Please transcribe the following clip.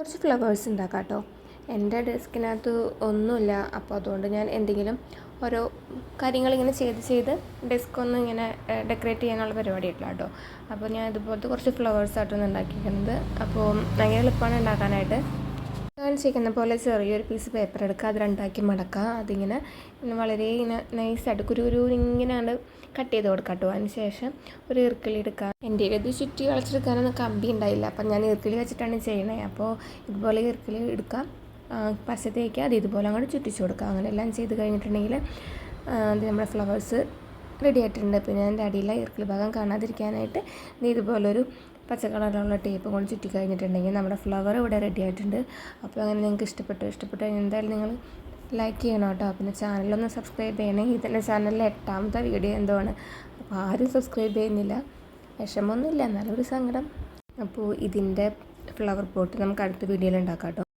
കുറച്ച് ഫ്ലവേഴ്സ് ഉണ്ടാക്കാം കേട്ടോ എന്റെ ഡെസ്കിനകത്ത് ഒന്നുമില്ല. അപ്പോൾ അതുകൊണ്ട് ഞാൻ എന്തെങ്കിലും ഓരോ കാര്യങ്ങളിങ്ങനെ ചെയ്ത് ചെയ്ത് ഡെസ്ക് ഒന്ന് ഇങ്ങനെ ഡെക്കറേറ്റ് ചെയ്യാനുള്ള പരിപാടിയിട്ടില്ല കേട്ടോ. അപ്പോൾ ഞാൻ ഇതുപോലത്തെ കുറച്ച് ഫ്ലവേഴ്സ് ആയിട്ടൊന്ന് ഉണ്ടാക്കിയിരിക്കുന്നത്. അപ്പോൾ ഭയങ്കര എളുപ്പമാണ് ഉണ്ടാക്കാനായിട്ട്. ചെയ്യുന്ന പോലെ ചെറിയൊരു പീസ് പേപ്പർ എടുക്കുക അത് രണ്ടാക്കി മടക്കുക. അതിങ്ങനെ വളരെ ഇങ്ങനെ നൈസായിട്ട് കുരു ഇങ്ങനെയാണ് കട്ട് ചെയ്ത് കൊടുക്കുക കേട്ടോ അതിന് ശേഷം ഒരു ഇറുക്കിളി എടുക്കുക. എന്റെ ഇത് ചുറ്റി വളച്ചെടുക്കാനൊന്നും കമ്പി ഉണ്ടായില്ല. അപ്പം ഞാൻ ഇറുക്കിളി വെച്ചിട്ടാണ് ചെയ്യണത് അപ്പോൾ ഇതുപോലെ ഇറുക്കിളി എടുക്കാം പശ തേക്കുക. അത് ഇതുപോലെ അങ്ങോട്ട് ചുറ്റിച്ച് കൊടുക്കുക. അങ്ങനെ എല്ലാം ചെയ്ത് കഴിഞ്ഞിട്ടുണ്ടെങ്കിൽ അത് നമ്മുടെ ഫ്ലവേഴ്സ് റെഡി ആയിട്ടുണ്ട്. പിന്നെ അതിന്റെ അടിയിലെ ഈർക്കിളി ഭാഗം കാണാതിരിക്കാനായിട്ട് ഇത് ഇതുപോലൊരു പച്ച കളറിലുള്ള ടേപ്പ് കൊണ്ട് ചുറ്റി കഴിഞ്ഞിട്ടുണ്ടെങ്കിൽ നമ്മുടെ ഫ്ലവർ ഇവിടെ റെഡി ആയിട്ടുണ്ട്. അപ്പോൾ അങ്ങനെ നിങ്ങൾക്ക് ഇഷ്ടപ്പെട്ടു ഇഷ്ടപ്പെട്ടു കഴിഞ്ഞാൽ എന്തായാലും നിങ്ങൾ ലൈക്ക് ചെയ്യണം കേട്ടോ. പിന്നെ ചാനലൊന്ന് സബ്സ്ക്രൈബ് ചെയ്യണമെങ്കിൽ ഇതിന്റെ ചാനലിലെ എട്ടാമത്തെ വീഡിയോ എന്തോ ആണ് അപ്പോൾ ആരും സബ്സ്ക്രൈബ് ചെയ്യുന്നില്ല. വിഷമമൊന്നുമില്ല എന്നാലും ഒരു സങ്കടം. അപ്പോൾ ഇതിന്റെ ഫ്ലവർ പോട്ട് നമുക്ക് അടുത്ത വീഡിയോയിൽ ഉണ്ടാക്കാം കേട്ടോ.